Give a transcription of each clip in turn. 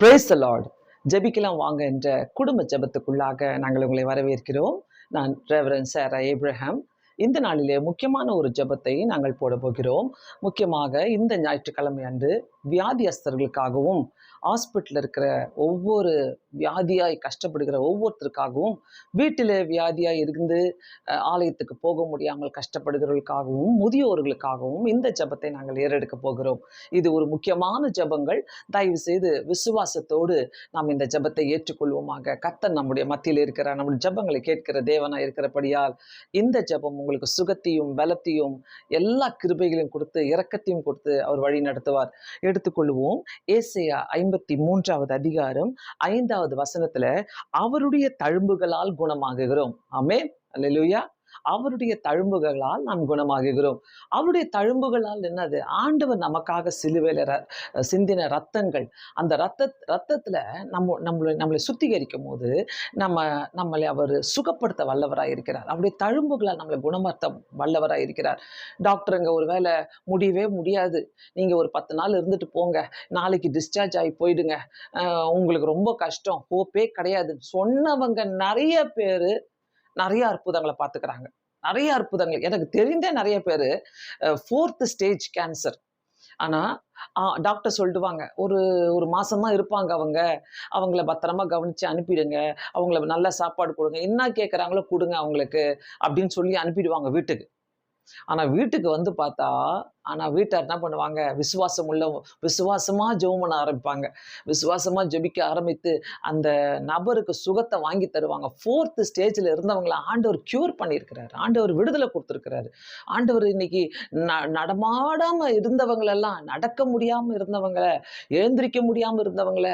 Brace Lord ஜெபிக்கலாம் வாங்க என்ற குடும்ப ஜெபத்துக்குள்ளாக நாங்கள் உங்களை வரவேற்கிறோம். நான் ரெவரன் சாரா ஏப்ரஹாம் இந்த நாளிலே முக்கியமான ஒரு ஜபத்தை நாங்கள் போட போகிறோம். முக்கியமாக இந்த ஞாயிற்றுக்கிழமை அன்று வியாதியஸ்தர்களுக்காகவும் ஹாஸ்பிட்டலில் இருக்கிற ஒவ்வொரு வியாதியாய் கஷ்டப்படுகிற ஒவ்வொருத்தருக்காகவும் வீட்டில் வியாதியாக இருந்து ஆலயத்துக்கு போக முடியாமல் கஷ்டப்படுகிறவர்களுக்காகவும் முதியோர்களுக்காகவும் இந்த ஜெபத்தை நாங்கள் ஏறெடுக்க போகிறோம். இது ஒரு முக்கியமான ஜெபங்கள். தயவு செய்து விசுவாசத்தோடு நாம் இந்த ஜெபத்தை ஏற்றுக்கொள்வோமாக. கத்தன் நம்முடைய மத்தியில் இருக்கிற நம்முடைய ஜெபங்களை கேட்கிற தேவனா இருக்கிறபடியால் இந்த ஜெபம் உங்களுக்கு சுகத்தையும் பலத்தையும் எல்லா கிருபைகளையும் கொடுத்து இரக்கத்தையும் கொடுத்து அவர் வழி நடத்துவார். எடுத்துக்கொள்வோம். ஏசையா ஐம்பத்தி மூன்றாவது அதிகாரம் ஐந்தாவது வசனத்துல அவருடைய தழும்புகளால் குணமாகுகிறோம். ஆமே அல்லேலூயா அவருடைய தழும்புகளால் நாம் குணமாகுகிறோம். அவருடைய தழும்புகளால் என்னது? ஆண்டவர் நமக்காக சிலுவையில் சிந்தின ரத்தங்கள் அந்த ரத்த ரத்தத்தில் நம்ம நம்மளை நம்மளை சுத்திகரிக்கும் போது நம்ம நம்மளை அவர் சுகப்படுத்த வல்லவராக இருக்கிறார். அவருடைய தழும்புகளால் நம்மளை குணமர்த்த வல்லவராக இருக்கிறார். டாக்டருங்க ஒரு வேலை முடியவே முடியாது. நீங்கள் ஒரு பத்து நாள் இருந்துட்டு போங்க. நாளைக்கு டிஸ்சார்ஜ் ஆகி போயிடுங்க. உங்களுக்கு ரொம்ப கஷ்டம். ஹோப்பே கிடையாது. சொன்னவங்க நிறைய பேர் நிறைய அற்புதங்களை பார்த்துக்கிறாங்க. நிறைய அற்புதங்கள். எனக்கு தெரிந்த நிறைய பேர் ஃபோர்த் ஸ்டேஜ் கேன்சர் ஆனால் டாக்டர் சொல்லிடுவாங்க ஒரு ஒரு மாதமாக இருப்பாங்க அவங்க. அவங்கள பத்திரமா கவனித்து அனுப்பிடுங்க. அவங்கள நல்ல சாப்பாடு கொடுங்க. என்ன கேட்குறாங்களோ கொடுங்க அவங்களுக்கு. அப்படின்னு சொல்லி அனுப்பிடுவாங்க வீட்டுக்கு. ஆனால் வீட்டுக்கு வந்து பார்த்தா ஆனால் வீட்டார் என்ன பண்ணுவாங்க? விசுவாசம் உள்ள விசுவாசமாக ஜெபம் பண்ண ஆரம்பிப்பாங்க. விசுவாசமாக ஜெபிக்க ஆரம்பித்து அந்த நபருக்கு சுகத்தை வாங்கி தருவாங்க. ஃபோர்த்து ஸ்டேஜில் இருந்தவங்களை ஆண்டவர் க்யூர் பண்ணியிருக்கிறாரு. ஆண்டவர் விடுதலை கொடுத்துருக்கிறாரு. ஆண்டவர் இன்னைக்கு ந நடமாடாமல் இருந்தவங்களெல்லாம் நடக்க முடியாமல் இருந்தவங்களை எழுந்திரிக்க முடியாமல் இருந்தவங்கள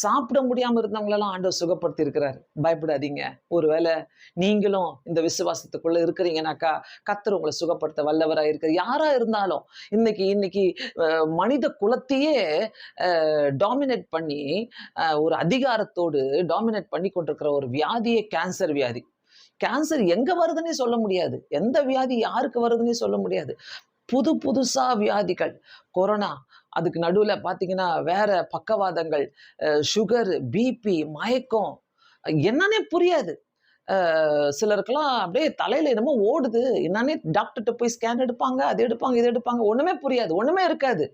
சாப்பிட முடியாமல் இருந்தவங்களெல்லாம் ஆண்டவர் சுகப்படுத்திருக்கிறாரு பயப்படாதீங்க. ஒருவேளை நீங்களும் இந்த விசுவாசத்துக்குள்ளே இருக்கிறீங்கனாக்கா கத்தர் உங்களை சுகப்படுத்த வல்லவராக இருக்கிற யாராக இருந்தாலும் இன்னைக்கு இன்னைக்கு மனித குலத்தையே டாமினேட் பண்ணி ஒரு அதிகாரத்தோடு டாமினேட் பண்ணி கொண்டிருக்கிற ஒரு வியாதியே கேன்சர் வியாதி. கேன்சர் எங்க வருதுன்னே சொல்ல முடியாது. எந்த வியாதி யாருக்கு வருதுன்னே சொல்ல முடியாது. புது புதுசா வியாதிகள். கொரோனா அதுக்கு நடுவுல பார்த்தீங்கன்னா வேற பக்கவாதங்கள் சுகர் பிபி மயக்கம் என்னன்னே புரியாது. சிலருக்கெல்லாம் அப்படியே தலையில என்னமோ ஓடுது. என்னன்னே டாக்டர்கிட்ட போய் ஸ்கேன் எடுப்பாங்க அது எடுப்பாங்க இது எடுப்பாங்க. ஒண்ணுமே புரியாது ஒண்ணுமே இருக்காது.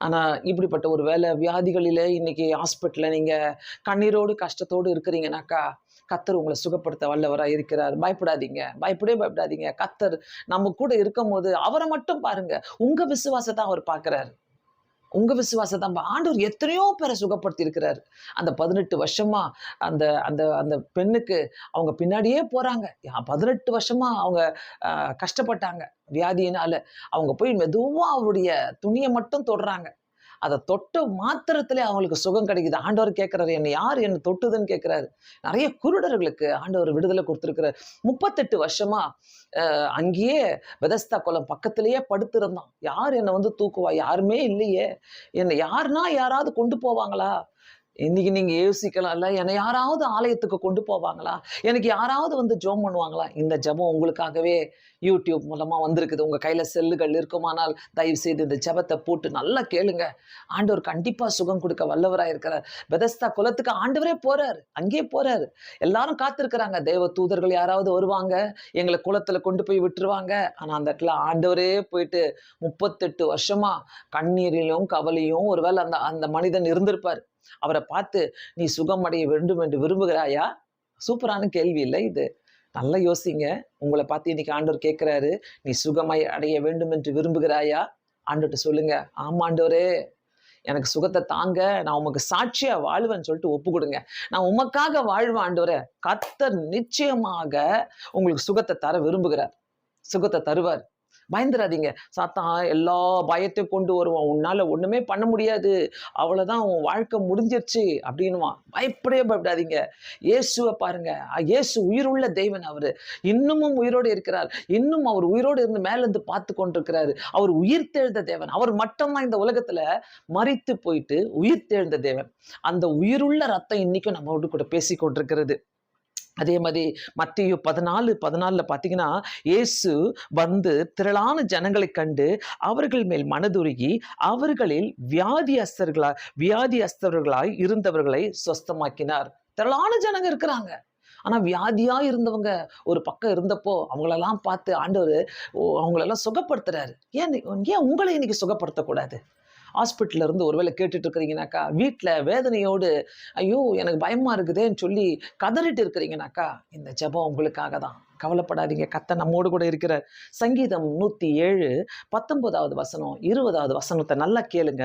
ஆனா இப்படிப்பட்ட ஒரு வேலை வியாதிகளில இன்னைக்கு ஹாஸ்பிட்டல்ல நீங்க கண்ணீரோடு கஷ்டத்தோடு இருக்கிறீங்கனாக்கா கத்தர் உங்களை சுகப்படுத்த வல்லவரா இருக்கிறார். பயப்படாதீங்க. பயப்படவே பயப்படாதீங்க. கத்தர் நம்ம கூட இருக்கும் போது அவரை மட்டும் பாருங்க. உங்க விசுவாசத்தை அவர் பார்க்கறாரு. உங்கள் விசுவாசத்தை பா- ஆண்டவர் எத்தனையோ பேரை சுகப்படுத்தி இருக்கிறாரு அந்த பதினெட்டு வருஷமா அந்த அந்த அந்த பெண்ணுக்கு அவங்க பின்னாடியே போகிறாங்க பதினெட்டு வருஷமா அவங்க கஷ்டப்பட்டாங்க. வியாதியினால அவங்க போய் மெதுவாக அவருடைய துணியை மட்டும் தொடுறாங்க. அதை தொட்ட மாத்திரத்திலே அவங்களுக்கு சுகம் கிடைக்குது. ஆண்டவர் கேட்கிறாரு என்னை யார் என்னை தொட்டுதுன்னு கேட்கிறாரு? நிறைய குருடர்களுக்கு ஆண்டவர் விடுதலை கொடுத்துருக்கிறார். முப்பத்தெட்டு வருஷமா அங்கேயே பெதஸ்தா குளம் பக்கத்திலேயே படுத்திருந்தான். யார் என்னை வந்து தூக்குவா? யாருமே இல்லையே. என்னை யாருன்னா யாராவது கொண்டு போவாங்களா? இன்னைக்கு நீங்க யோசிக்கலாம்ல என்னை யாராவது ஆலயத்துக்கு கொண்டு போவாங்களா? எனக்கு யாராவது வந்து ஜெபம் பண்ணுவாங்களா? இந்த ஜெபம் உங்களுக்காகவே யூடியூப் மூலமா வந்திருக்குது. உங்க கையில செல்லுகள் இருக்குமானால் தயவு செய்து இந்த ஜெபத்தை போட்டு நல்லா கேளுங்க. ஆண்டவர் கண்டிப்பா சுகம் கொடுக்க வல்லவரா இருக்கிறார். பெதஸ்தா குலத்துக்கு ஆண்டவரே போறாரு. அங்கேயே போறாரு. எல்லாரும் காத்திருக்கிறாங்க. தேவ தூதர்கள் யாராவது வருவாங்க. எங்களை குளத்துல கொண்டு போய் விட்டுருவாங்க. ஆனா அந்த இடத்துல ஆண்டவரே போயிட்டு முப்பத்தெட்டு வருஷமா கண்ணீரிலும் கவலையும் ஒருவேளை அந்த அந்த மனிதன் இருந்திருப்பார். அவரை பார்த்து நீ சுகம் அடைய வேண்டும் என்று விரும்புகிறாயா? சூப்பரான கேள்வி இல்லை இது. நல்லா யோசிங்க. உங்களை பார்த்து இன்னைக்கு ஆண்டவர் கேட்குறாரு நீ சுகமாய் அடைய வேண்டும் என்று விரும்புகிறாயா? ஆண்டவர்கிட்ட சொல்லுங்க. ஆமாண்டவரே எனக்கு சுகத்தை தாங்க. நான் உமக்கு சாட்சியா வாழ்வேன்னு சொல்லிட்டு ஒப்பு கொடுங்க நான் உமக்காக வாழ்வேன் கத்தர் நிச்சயமாக உங்களுக்கு சுகத்தை தர விரும்புகிறார். சுகத்தை தருவார். பயந்துடாதீங்க சாத்தான் எல்லா பயத்தையும் கொண்டு வருவான். உன்னால் ஒன்றுமே பண்ண முடியாது. அவ்வளோதான் உன் வாழ்க்கை முடிஞ்சிருச்சு அப்படின்னுவான். பயப்படவே பயப்படாதீங்க. இயேசுவை பாருங்க. இயேசு உயிருள்ள தெய்வன் அவர். இன்னமும் உயிரோடு இருக்கிறார். இன்னும் அவர் உயிரோடு இருந்து மேலேருந்து பார்த்து கொண்டிருக்கிறாரு. அவர் உயிர் தெழுந்த தேவன். அவர் மட்டும்தான் இந்த உலகத்தில் மறித்து போயிட்டு உயிர் தெழுந்த தேவன். அந்த உயிருள்ள ரத்தம் இன்னைக்கும் நம்மோடு கூட பேசி கொண்டிருக்கிறது அதே மாதிரி மத்திய பதினாலு பதினாலில் பார்த்தீங்கன்னா இயேசு வந்து திரளான ஜனங்களை கண்டு அவர்கள் மேல் மனதுருகி அவர்களில் வியாதியஸ்தர்களாய் வியாதியஸ்தர்களாய் இருந்தவர்களை சொஸ்தமாக்கினார். திரளான ஜனங்க இருக்கிறாங்க. ஆனால் வியாதியாக இருந்தவங்க ஒரு பக்கம் இருந்தப்போ அவங்களெல்லாம் பார்த்து ஆண்டவர் ஓ, அவங்களெல்லாம் சுகப்படுத்துறாரு. ஏன் ஏன் உங்களை இன்னைக்கு சுகப்படுத்தக்கூடாது? ஹாஸ்பிட்டல்ல இருந்து ஒருவேளை கேட்டுட்டு இருக்கிறீங்கனாக்கா வீட்டில் வேதனையோடு ஐயோ எனக்கு பயமாக இருக்குதேன்னு சொல்லி கதறிட்டு இருக்கிறீங்கனாக்கா இந்த ஜெபம் உங்களுக்காக தான் கவலைப்படாதீங்க. கத்த நம்மோடு கூட இருக்கிறார். சங்கீதம் நூற்றி ஏழு பத்தொன்பதாவது வசனம் இருபதாவது வசனத்தை நல்லா கேளுங்க.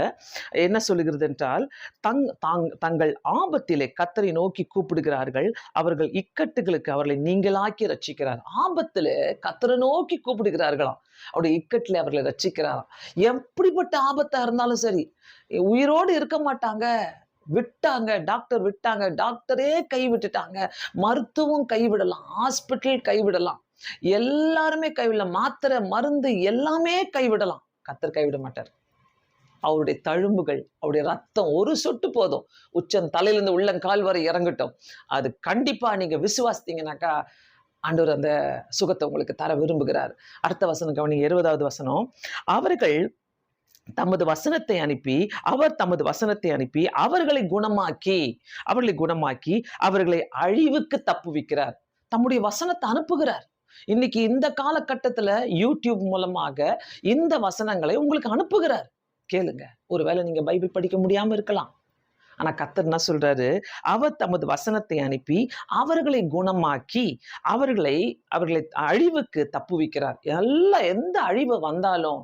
என்ன சொல்லுகிறது என்றால் தங் தாங் தங்கள் ஆபத்திலே கத்தரை நோக்கி கூப்பிடுகிறார்கள். அவர்கள் இக்கட்டுகளுக்கு அவர்களை நீங்களாக்கி ரட்சிக்கிறார். ஆபத்தில் கத்தரை நோக்கி கூப்பிடுகிறார்களாம். அவருடைய இக்கட்டில் அவர்களை ரட்சிக்கிறாராம். எப்படிப்பட்ட ஆபத்தாக இருந்தாலும் சரி உயிரோடு இருக்க மாட்டாங்க. விட்டாங்க டாக்டர் விட்டாங்க டாக்டரே கை விட்டுட்டாங்க. மருத்துவம் கைவிடலாம் ஹாஸ்பிட்டல் கைவிடலாம் எல்லாருமே கைவிடலாம் மாத்திரை மருந்து எல்லாமே கைவிடலாம் கத்தர் கைவிட மாட்டார். அவருடைய தழும்புகள் அவருடைய ரத்தம் ஒரு சொட்டு போதும். உச்சம் தலையிலிருந்து உள்ளங்கால் வரை இறங்கட்டும். அது கண்டிப்பாக நீங்கள் விசுவாசித்தீங்கன்னாக்கா ஆண்டவர் அந்த சுகத்தை உங்களுக்கு தர விரும்புகிறார். அடுத்த வசனம் கவனி இருபதாவது வசனம். அவர்கள் தமது வசனத்தை அனுப்பி அவர் தமது வசனத்தை அனுப்பி அவர்களை குணமாக்கி அவர்களை குணமாக்கி அவர்களை அழிவுக்கு தப்புவிக்கிறார் தம்முடைய வசனத்தை அனுப்புகிறார். இன்னைக்கு இந்த காலகட்டத்துல யூடியூப் மூலமாக இந்த வசனங்களை உங்களுக்கு அனுப்புகிறார். கேளுங்க. ஒருவேளை நீங்க பைபிள் படிக்க முடியாம இருக்கலாம். ஆனா கத்தர் என்ன சொல்றாரு? அவர் தமது வசனத்தை அனுப்பி அவர்களை குணமாக்கி அவர்களை அவர்களை அழிவுக்கு தப்புவிக்கிறார் எல்லாம் எந்த அழிவு வந்தாலும்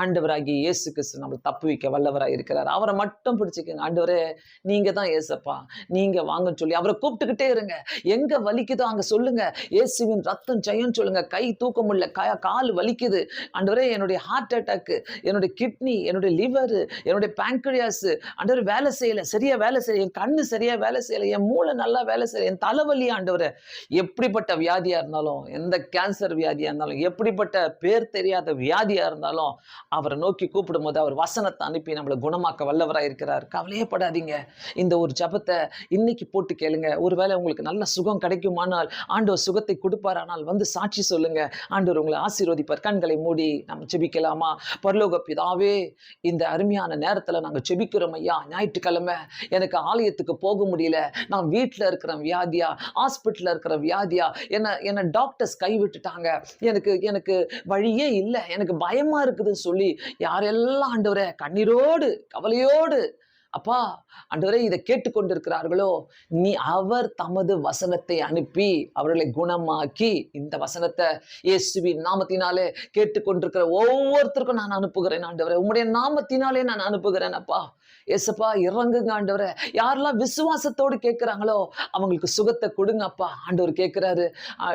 ஆண்டவராகிய இயேசு கிறிஸ்து நம்மளை தப்பு வைக்க வல்லவராக இருக்கிறார். அவரை மட்டும் பிடிச்சிக்கங்க. ஆண்டவரே நீங்கள் தான் ஏசப்பா. நீங்கள் வாங்கன்னு சொல்லி அவரை கூப்பிட்டுக்கிட்டே இருங்க. எங்கே வலிக்குதோ அங்கே சொல்லுங்கள் இயேசுவின் ரத்தம் ஜெயம் சொல்லுங்கள் கை தூக்க முடியல. கா- கால் வலிக்குது. ஆண்டவரே என்னுடைய ஹார்ட் அட்டாக்கு என்னுடைய கிட்னி என்னுடைய லிவரு என்னுடைய பேங்க்ரியாஸ் ஆண்டவர் வேலை செய்யலை. சரியாக வேலை செய்யலை. என் கண்ணு சரியாக வேலை செய்யலை. என் மூளை நல்லா வேலை செய்யலை. என் தலைவலி ஆண்டவரை. எப்படிப்பட்ட வியாதியாக இருந்தாலும் எந்த கேன்சர் வியாதியாக இருந்தாலும் எப்படிப்பட்ட பேர் தெரியாத வியாதியாக இருந்தாலும் அவரை நோக்கி கூப்பிடும் போது அவர் வசனத்தை அனுப்பி நம்மளை குணமாக்க வல்லவராக இருக்கிறார். கவலையப்படாதீங்க. இந்த ஒரு ஜபத்தை இன்னைக்கு போட்டு கேளுங்க. ஒருவேளை உங்களுக்கு நல்ல சுகம் கிடைக்குமானால் ஆண்டவர் சுகத்தை கொடுப்பார். ஆனால் வந்து சாட்சி சொல்லுங்க. ஆண்டவர் உங்களை ஆசீர்வதிப்பார். கண்களை மூடி நம்ம ஜெபிக்கலாமா? பரலோக பிதாவே இந்த அருமையான நேரத்தில் நாங்கள் ஜெபிக்கிறோம் ஐயா. ஞாயிற்றுக்கிழமை எனக்கு ஆலயத்துக்கு போக முடியல. நான் வீட்டில் இருக்கிற வியாதியா? ஹாஸ்பிட்டலில் இருக்கிற வியாதியா? என்ன என்னை டாக்டர்ஸ் கைவிட்டுட்டாங்க. எனக்கு எனக்கு வழியே இல்லை. எனக்கு பயமா இருக்குதுன்னு சொல்லி சொல்லி யாரெல்லாம் ஆண்டவரை கண்ணீரோடு கவலையோடு அப்பா ஆண்டவரே இதை கேட்டுக்கொண்டிருக்கிறார்களோ நீ அவர் தமது வசனத்தை அனுப்பி அவர்களை குணமாக்கி இந்த வசனத்தை இயேசுவின் நாமத்தினாலே கேட்டுக்கொண்டிருக்கிற ஒவ்வொருத்தருக்கும் நான் அனுப்புகிறேன் ஆண்டவரை. உம்முடைய நாமத்தினாலே நான் அனுப்புகிறேன் அப்பா. ஏசப்பா இறங்குங்க ஆண்டவரே. யாரெல்லாம் விசுவாசத்தோடு கேட்குறாங்களோ அவங்களுக்கு சுகத்தை கொடுங்க அப்பா ஆண்டவர் கேட்குறாரு.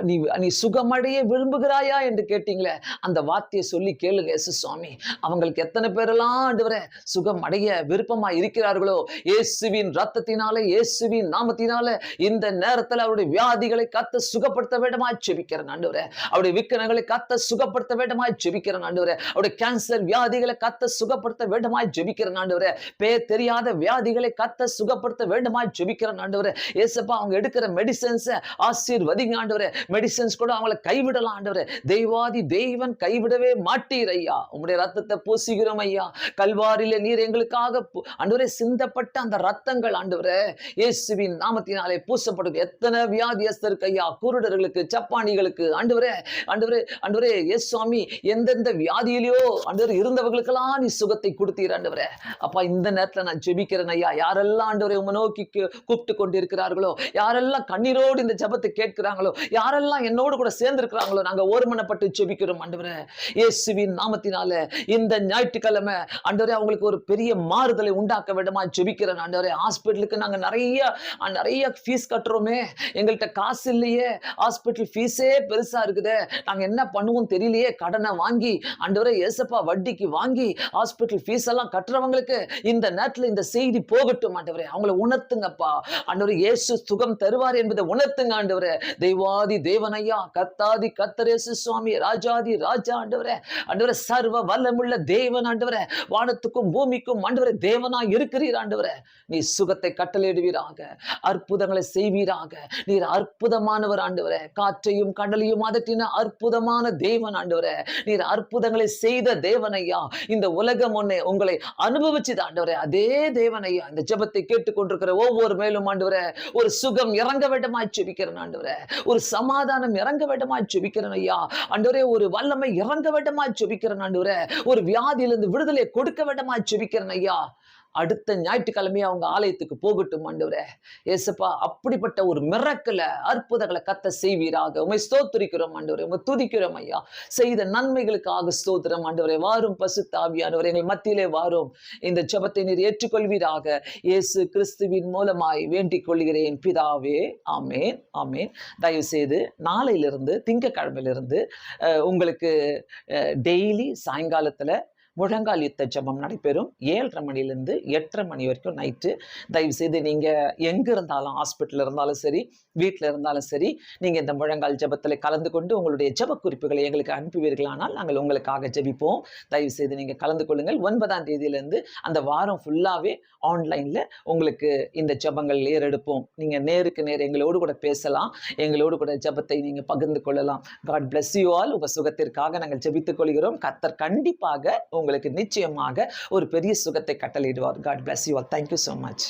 நீ நீ சுகமடைய விரும்புகிறாயா என்று கேட்டீங்களே அந்த வார்த்தையை சொல்லி கேளுங்க இயேசு சுவாமி. அவங்களுக்கு எத்தனை பேரெல்லாம் ஆண்டவரே சுகம் அடைய விருப்பமா இருக்கிறார்களோ இயேசுவின் ரத்தத்தினால இயேசுவின் நாமத்தினால இந்த நேரத்தில் அவருடைய வியாதிகளை கத்த சுகப்படுத்த வேண்டுமா செபிக்கிறேன் ஆண்டவரே. அவருடைய விக்கனங்களை கத்த சுகப்படுத்த வேண்டுமா ஜெபிக்கிறேன் ஆண்டவரே. அவருடைய கேன்சர் வியாதிகளை கத்த சுகப்படுத்த வேண்டுமா ஜெபிக்கிறேன் ஆண்டவரே. பேர் தெரியாத வியாதிகளை கத்த சுகப்படுத்த வேண்டுமா ஜெபிக்கிறேன் ஆண்டவர். ஏசப்பா அவங்க எடுக்கிற மெடிசன்ஸ் ஆசீர்வதிங்க ஆண்டவர். மெடிசன்ஸ் கூட அவங்கள கைவிடலாம் ஆண்டவர். தெய்வாதி தெய்வன் கைவிடவே மாட்டீர் ஐயா. உங்களுடைய ரத்தத்தை பூசுகிறோம் ஐயா. கல்வாரில நீர் எங்களுக்காக ஆண்டவரே சிந்தப்பட்ட அந்த ரத்தங்கள் ஆண்டவர. இயேசுவின் நாமத்தினாலே பூசப்படும் எத்தனை வியாதியஸ்தருக்கு ஐயா. குருடர்களுக்கு சப்பானிகளுக்கு ஆண்டவரே. ஆண்டவரே ஆண்டவரே எஸ் சுவாமி எந்தெந்த வியாதியிலையோ ஆண்டவர் இருந்தவர்களுக்கெல்லாம் நீ சுகத்தை கொடுத்தீர் ஆண்டவரே. அப்பா இந்த நேரம் நேரத்துல நான் ஜெபிக்கிறேன் ஐயா. யாரெல்லாம் ஆண்டவரை உம்மை நோக்கி கூப்பிட்டு கூப்பிட்டு கொண்டிருக்கிறார்களோ யாரெல்லாம் கண்ணீரோடு இந்த ஜெபத்தை கேட்கிறாங்களோ யாரெல்லாம் என்னோடு கூட சேர்ந்து இருக்கிறாங்களோ நாங்க ஒருமனப்பட்டு ஜெபிக்கிறோம் ஆண்டவரே. இயேசுவின் நாமத்தினால இந்த ஞாயிற்றுக்கிழமை ஆண்டவரே அவங்களுக்கு ஒரு பெரிய மாறுதலை உண்டாக்க வேண்டுமா ஜெபிக்கிறேன் ஆண்டவரே. ஹாஸ்பிட்டலுக்கு நாங்க நிறைய நிறைய ஃபீஸ் கட்டுறோமே. எங்கள்கிட்ட காசு இல்லையே. ஹாஸ்பிட்டல் ஃபீஸே பெருசா இருக்குது. நாங்க என்ன பண்ணுவோம் தெரியலையே. கடனை வாங்கி ஆண்டவரே ஏசப்பா வட்டிக்கு வாங்கி ஹாஸ்பிட்டல் ஃபீஸ் எல்லாம் கட்டுறவங்களுக்கு இந்த நேரத்தில் இந்த செய்தி போகட்டும் ஆண்டவரே. அவங்கள உணர்த்துங்கப்பா. ஆண்டவர் இயேசு சுகம் தருவார் என்பதை உணர்த்துங்க ஆண்டவரே. தெய்வாதி தேவனையா கத்தாதி கத்தரேசு சுவாமி ராஜாதி ராஜா ஆண்டவரே. ஆண்டவரே சர்வ வல்லமுள்ள தேவன் ஆண்டவரே. வானத்துக்கும் பூமிக்கும் ஆண்டவரே தேவனா இருக்கிறீர் ஆண்டவரே. நீ சுகத்தை கட்டளையிடுவீராக. அற்புதங்களை செய்வீராக. நீர் அற்புதமானவர் ஆண்டவரே. காற்றையும் கடலையும் அதட்டின அற்புதமான தேவன் ஆண்டவரே. நீர் அற்புதங்களை செய்த தேவனையா. இந்த உலகம் ஒன்னே உங்களை அனுபவிச்சது ஆண்டவரே. அதே தேவனை அந்த ஜெபத்தை கேட்டுக்கொண்டிருக்கிற ஒவ்வொரு மேலும் ஆண்டவரே ஒரு சுகம் இறங்க வேண்டுமாய் செபிக்கிறேன் ஆண்டவரே. ஒரு சமாதானம் இறங்க வேண்டுமாய் செபிக்கிறேன் ஐயா. ஆண்டவரே ஒரு வல்லமை இறங்க வேண்டுமாய் செபிக்கிறேன் ஆண்டவரே. ஒரு வியாதியிலிருந்து விடுதலை கொடுக்க வேண்டுமாய் செபிக்கிறேன் ஐயா. அடுத்த ஞாயிற்றுக்கிழமையே அவங்க ஆலயத்துக்கு போகட்டும் ஆண்டவரே. ஏசப்பா அப்படிப்பட்ட ஒரு மிரக்கல அற்புதங்களை கத்த செய்வீராக. உமை ஸ்தோத்திரிக்கிறோம் ஆண்டவரே. உமை துதிக்கிறோம் ஐயா. செய்த நன்மைகளுக்காக ஸ்தோத்திரம் ஆண்டவரே. வாரும் பசுத்தாவியானவர் எங்கள் மத்தியிலே வாரும். இந்த ஜபத்தை நீர் ஏற்றுக்கொள்வீராக. இயேசு கிறிஸ்துவின் மூலமாய் வேண்டிக் கொள்கிறேன் பிதாவே. ஆமேன் ஆமேன். தயவு செய்து நாளையிலிருந்து திங்கக்கிழமையிலிருந்து உங்களுக்கு டெய்லி சாயங்காலத்தில் முழங்கால் யுத்த ஜெபம் நடைபெறும். ஏழரை மணிலேருந்து எட்டரை மணி வரைக்கும் நைட்டு. தயவு செய்து நீங்கள் எங்கே இருந்தாலும் ஹாஸ்பிட்டலில் இருந்தாலும் சரி வீட்டில் இருந்தாலும் சரி நீங்கள் இந்த முழங்கால் ஜெபத்தில் கலந்து கொண்டு உங்களுடைய ஜப குறிப்புகளை எங்களுக்கு அனுப்புவீர்களானால் நாங்கள் உங்களுக்காக ஜெபிப்போம். தயவு செய்து நீங்கள் கலந்து கொள்ளுங்கள். ஒன்பதாம் தேதியிலேருந்து அந்த வாரம் ஃபுல்லாகவே ஆன்லைனில் உங்களுக்கு இந்த ஜபங்கள் ஏறெடுப்போம். நீங்கள் நேருக்கு நேர் எங்களோடு கூட பேசலாம். எங்களோடு கூட ஜெபத்தை நீங்கள் பகிர்ந்து கொள்ளலாம். காட் பிளஸ் யூ ஆல் உங்கள் சுகத்திற்காக நாங்கள் ஜபித்துக் கொள்கிறோம். கத்தர் கண்டிப்பாக உங்களுக்கு நிச்சயமாக ஒரு பெரிய சுகத்தை கட்டளையிடுவார். God bless you all thank you so much